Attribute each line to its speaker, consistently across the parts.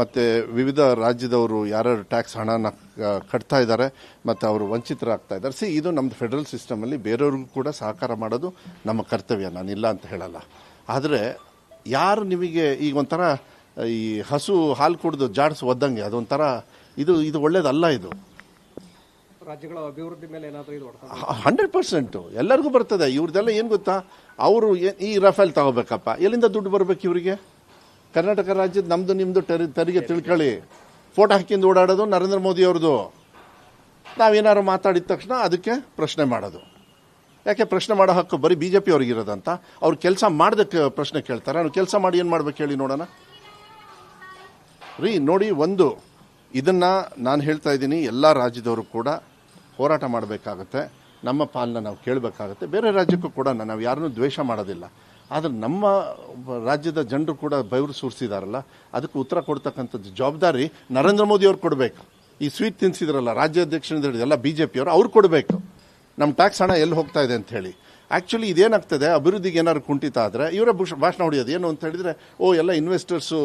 Speaker 1: ಮತ್ತು ವಿವಿಧ ರಾಜ್ಯದವರು ಯಾರ್ಯಾರು ಟ್ಯಾಕ್ಸ್ ಹಣನ ಕಟ್ತಾ ಇದ್ದಾರೆ ಮತ್ತು ಅವರು ವಂಚಿತರಾಗ್ತಾ ಇದ್ದಾರೆ. ಸಿ ಇದು ನಮ್ಮದು ಫೆಡರಲ್ ಸಿಸ್ಟಮಲ್ಲಿ ಬೇರೆಯವ್ರಿಗೂ ಕೂಡ ಸಹಕಾರ ಮಾಡೋದು ನಮ್ಮ ಕರ್ತವ್ಯ ನಾನಿಲ್ಲ ಅಂತ ಹೇಳಲ್ಲ. ಆದರೆ ಯಾರು ನಿಮಗೆ ಈಗ ಒಂಥರ ಈ ಹಸು ಹಾಲು ಕುಡಿದು ಜಾಡಿಸಿ ಒದ್ದಂಗೆ ಅದೊಂಥರ ಇದು ಇದು ಒಳ್ಳೇದಲ್ಲ ಇದು.
Speaker 2: ರಾಜ್ಯಗಳ ಅಭಿವೃದ್ಧಿ ಮೇಲೆ ಏನಾದರೂ ಇದು
Speaker 1: ಹಂಡ್ರೆಡ್ ಪರ್ಸೆಂಟು ಎಲ್ಲರಿಗೂ ಬರ್ತದೆ. ಇವ್ರದ್ದೆಲ್ಲ ಏನು ಗೊತ್ತಾ? ಅವರು ಈ ರಫೇಲ್ ತಗೋಬೇಕಪ್ಪ. ಎಲ್ಲಿಂದ ದುಡ್ಡು ಬರಬೇಕು ಇವರಿಗೆ? ಕರ್ನಾಟಕ ರಾಜ್ಯದ ನಮ್ದು ತೆರಿ ತೆರಿಗೆ ತಿಳ್ಕೊಳ್ಳಿ. ಫೋಟೋ ಹಾಕಿಂದ ಓಡಾಡೋದು ನರೇಂದ್ರ ಮೋದಿ ಅವ್ರದ್ದು. ನಾವೇನಾದ್ರು ಮಾತಾಡಿದ ತಕ್ಷಣ ಅದಕ್ಕೆ ಪ್ರಶ್ನೆ ಮಾಡೋದು. ಯಾಕೆ ಪ್ರಶ್ನೆ ಮಾಡೋ ಹಕ್ಕು ಬರೀ ಬಿ ಜೆ ಪಿ ಅವ್ರಿಗಿರೋದಂತ ಅವ್ರು ಕೆಲಸ ಮಾಡೋದಕ್ಕೆ ಪ್ರಶ್ನೆ ಕೇಳ್ತಾರೆ. ಅವ್ರು ಕೆಲಸ ಮಾಡಿ ಏನು ಮಾಡ್ಬೇಕು ಹೇಳಿ ನೋಡೋಣ? ರೀ, ನೋಡಿ, ಒಂದು, ಇದನ್ನು ನಾನು ಹೇಳ್ತಾ ಇದ್ದೀನಿ, ಎಲ್ಲ ರಾಜ್ಯದವರು ಕೂಡ ಹೋರಾಟ ಮಾಡಬೇಕಾಗತ್ತೆ. ನಮ್ಮ ಪಾಲನ್ನ ನಾವು ಕೇಳಬೇಕಾಗತ್ತೆ. ಬೇರೆ ರಾಜ್ಯಕ್ಕೂ ಕೂಡ ನಾವು ಯಾರನ್ನೂ ದ್ವೇಷ ಮಾಡೋದಿಲ್ಲ. ಆದರೆ ನಮ್ಮ ರಾಜ್ಯದ ಜನರು ಕೂಡ ಬೆವರು ಸುರಿಸಿದಾರಲ್ಲ, ಅದಕ್ಕೆ ಉತ್ತರ ಕೊಡ್ತಕ್ಕಂಥದ್ದು ಜವಾಬ್ದಾರಿ ನರೇಂದ್ರ ಮೋದಿ ಅವ್ರು ಕೊಡಬೇಕು. ಈ ಸ್ವೀಟ್ ತಿನ್ಸಿದ್ರಲ್ಲ, ರಾಜ್ಯಾಧ್ಯಕ್ಷರಿಂದ ಹಿಡಿದು ಎಲ್ಲ ಬಿ ಜೆ ಪಿಯವರು ಅವ್ರು ಕೊಡಬೇಕು. ನಮ್ಮ ಟ್ಯಾಕ್ಸ್ ಹಣ ಎಲ್ಲಿ ಹೋಗ್ತಾ ಇದೆ ಅಂತ ಹೇಳಿ. ಆಕ್ಚುಲಿ ಇದೇನಾಗ್ತದೆ ಅಭಿವೃದ್ಧಿಗೆ ಏನಾದ್ರು ಕುಂಠಿತ ಆದರೆ ಇವರ ಭಾಷಣ ಹೊಡೆಯೋದು ಏನು ಅಂತ ಹೇಳಿದರೆ ಓ ಎಲ್ಲ ಇನ್ವೆಸ್ಟರ್ಸು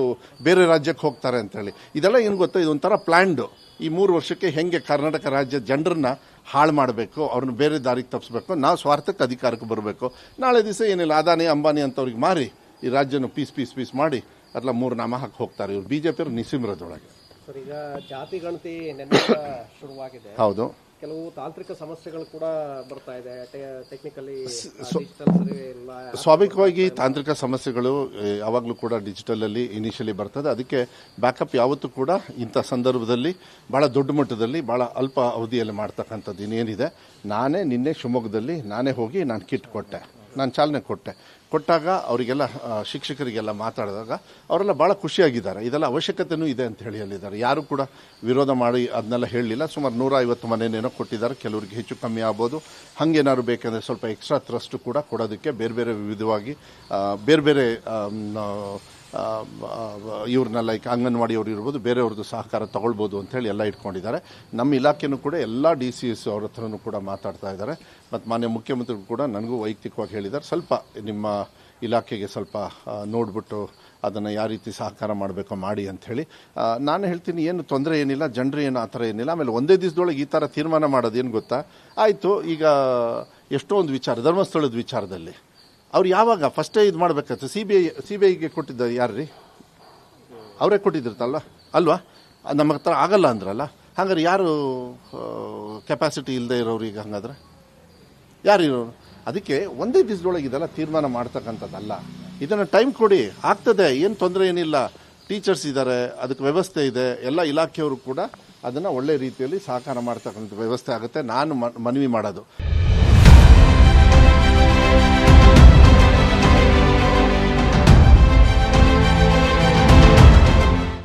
Speaker 1: ಬೇರೆ ರಾಜ್ಯಕ್ಕೆ ಹೋಗ್ತಾರೆ ಅಂತೇಳಿ ಇದೆಲ್ಲ ಏನು ಗೊತ್ತಾ ಇದೊಂಥರ ಪ್ಲ್ಯಾಂಡು ಈ ಮೂರು ವರ್ಷಕ್ಕೆ ಹೆಂಗೆ ಕರ್ನಾಟಕ ರಾಜ್ಯ ಜನರನ್ನ ಹಾಳು ಮಾಡಬೇಕು ಅವ್ರನ್ನ ಬೇರೆ ದಾರಿಗೆ ತಪ್ಪಿಸ್ಬೇಕು ನಾವು ಸ್ವಾರ್ಥಕ್ಕೆ ಅಧಿಕಾರಕ್ಕೆ ಬರಬೇಕು. ನಾಳೆ ದಿವಸ ಏನಿಲ್ಲ ಅದಾನಿ ಅಂಬಾನಿ ಅಂತವ್ರಿಗೆ ಮಾರಿ ಈ ರಾಜ್ಯನ ಪೀಸ್ ಪೀಸ್ ಪೀಸ್ ಮಾಡಿ ಅದೆಲ್ಲ ಮೂರು ನಾಮ ಹಾಕಿ ಹೋಗ್ತಾರೆ ಇವ್ರು. ಬಿ ಜೆ ಪಿಯವ್ರು ನಿಸಿಮ್ರದೊಳಗೆ
Speaker 2: ಸರ್ ಈಗ ಜಾತಿ ಗಣತಿ ಶುರುವಾಗಿದೆ.
Speaker 1: ಹೌದು.
Speaker 2: ಕೆಲವು ತಾಂತ್ರಿಕ ಸಮಸ್ಯೆಗಳು ಕೂಡ ಬರ್ತಾ ಇದೆ. ಟೆಕ್ನಿಕಲಿ
Speaker 1: ಸ್ವಾಭಾವಿಕವಾಗಿ ತಾಂತ್ರಿಕ ಸಮಸ್ಯೆಗಳು ಯಾವಾಗಲೂ ಕೂಡ ಡಿಜಿಟಲ್ ಅಲ್ಲಿ ಇನಿಷಿಯಲಿ ಬರ್ತದೆ. ಅದಕ್ಕೆ ಬ್ಯಾಕಪ್ ಯಾವತ್ತೂ ಕೂಡ ಇಂಥ ಸಂದರ್ಭದಲ್ಲಿ ಬಹಳ ದೊಡ್ಡ ಮಟ್ಟದಲ್ಲಿ ಬಹಳ ಅಲ್ಪ ಅವಧಿಯಲ್ಲಿ ಮಾಡ್ತಕ್ಕಂಥದ್ದು ಇನ್ನೇನಿದೆ. ನಾನೇ ನಿನ್ನೆ ಶಿವಮೊಗ್ಗದಲ್ಲಿ ನಾನೇ ಹೋಗಿ ನಾನು ಕಿಟ್ ಕೊಟ್ಟೆ. ನಾನು ಚಾಲನೆ ಕೊಟ್ಟೆ. ಕೊಟ್ಟಾಗ ಅವರಿಗೆಲ್ಲ ಶಿಕ್ಷಕರಿಗೆಲ್ಲ ಮಾತಾಡಿದಾಗ ಅವರೆಲ್ಲ ಭಾಳ ಖುಷಿಯಾಗಿದ್ದಾರೆ. ಇದೆಲ್ಲ ಅವಶ್ಯಕತೆನೂ ಇದೆ ಅಂತ ಹೇಳಿ ಹೇಳಿದ್ದಾರೆ ಯಾರು ಕೂಡ ವಿರೋಧ ಮಾಡಿ ಅದನ್ನೆಲ್ಲ ಹೇಳಲಿಲ್ಲ. ಸುಮಾರು ನೂರ ಐವತ್ತು ಮನೆಯೇನೋ ಕೊಟ್ಟಿದ್ದಾರೆ. ಕೆಲವರಿಗೆ ಹೆಚ್ಚು ಕಮ್ಮಿ ಆಗ್ಬೋದು. ಹಾಗೇನಾದ್ರು ಬೇಕಂದರೆ ಸ್ವಲ್ಪ ಎಕ್ಸ್ಟ್ರಾ ತ್ರಸ್ಟ್ ಕೂಡ ಕೊಡೋದಕ್ಕೆ ಬೇರೆ ಬೇರೆ ವಿವಿಧವಾಗಿ ಬೇರೆ ಬೇರೆ ಇವ್ರನ್ನ ಲೈಕ್ ಅಂಗನವಾಡಿಯವರು ಇರ್ಬೋದು, ಬೇರೆಯವ್ರದ್ದು ಸಹಕಾರ ತಗೊಳ್ಬೋದು ಅಂತ ಹೇಳಿ ಎಲ್ಲ ಇಟ್ಕೊಂಡಿದ್ದಾರೆ. ನಮ್ಮ ಇಲಾಖೆನೂ ಕೂಡ ಎಲ್ಲ ಡಿ ಸಿ ಎಸ್ ಅವ್ರ ಹತ್ರನೂ ಕೂಡ ಮಾತಾಡ್ತಾ ಇದ್ದಾರೆ. ಮತ್ತು ಮಾನ್ಯ ಮುಖ್ಯಮಂತ್ರಿಗಳು ಕೂಡ ನನಗೂ ವೈಯಕ್ತಿಕವಾಗಿ ಹೇಳಿದ್ದಾರೆ. ಸ್ವಲ್ಪ ನಿಮ್ಮ ಇಲಾಖೆಗೆ ಸ್ವಲ್ಪ ನೋಡ್ಬಿಟ್ಟು ಅದನ್ನು ಯಾವ ರೀತಿ ಸಹಕಾರ ಮಾಡಬೇಕೋ ಮಾಡಿ ಅಂಥೇಳಿ ನಾನು ಹೇಳ್ತೀನಿ, ಏನು ತೊಂದರೆ ಏನಿಲ್ಲ, ಜನರು ಏನು ಆ ಥರ ಏನಿಲ್ಲ. ಆಮೇಲೆ ಒಂದೇ ದಿವಸದೊಳಗೆ ಈ ಥರ ತೀರ್ಮಾನ ಮಾಡೋದು ಏನು ಗೊತ್ತಾ? ಆಯಿತು, ಈಗ ಎಷ್ಟೋ ಒಂದು ವಿಚಾರ, ಧರ್ಮಸ್ಥಳದ ವಿಚಾರದಲ್ಲಿ. ಅವ್ರು ಯಾವಾಗ ಫಸ್ಟೇ ಇದು ಮಾಡ್ಬೇಕಾಯ್ತು C B I C B ಐಗೆ ಕೊಟ್ಟಿದ್ದ ಯಾರ್ರೀ? ಅವರೇ ಕೊಟ್ಟಿದ್ದಿರ್ತಲ್ಲ ಅಲ್ವಾ? ನಮ್ಮ ಹತ್ರ ಆಗಲ್ಲ ಅಂದ್ರಲ್ಲ? ಹಂಗಾರೆ ಯಾರು ಕೆಪಾಸಿಟಿ ಇಲ್ಲದೆ ಇರೋರು ಈಗ ಹಂಗಾದ್ರೆ? ಯಾರು ಇರೋರು? ಅದಕ್ಕೆ ಒಂದೇ ದಿವಸದೊಳಗೆ ಇದೆಲ್ಲ ತೀರ್ಮಾನ ಮಾಡ್ತಕ್ಕಂಥದ್ದಲ್ಲ. ಇದನ್ನು ಟೈಮ್ ಕೊಡಿ. ಆಗ್ತದೆ. ಏನು ತೊಂದರೆ ಏನಿಲ್ಲ. ಟೀಚರ್ಸ್ ಇದ್ದಾರೆ ಅದಕ್ಕೆ ವ್ಯವಸ್ಥೆ ಇದೆ. ಎಲ್ಲ ಇಲಾಖೆಯವರು ಕೂಡ ಅದನ್ನು ಒಳ್ಳೆ ರೀತಿಯಲ್ಲಿ ಸಹಕಾರ ಮಾಡ್ತಕ್ಕಂಥ ವ್ಯವಸ್ಥೆ ಆಗುತ್ತೆ. ನಾನು ಮನವಿ ಮಾಡೋದು.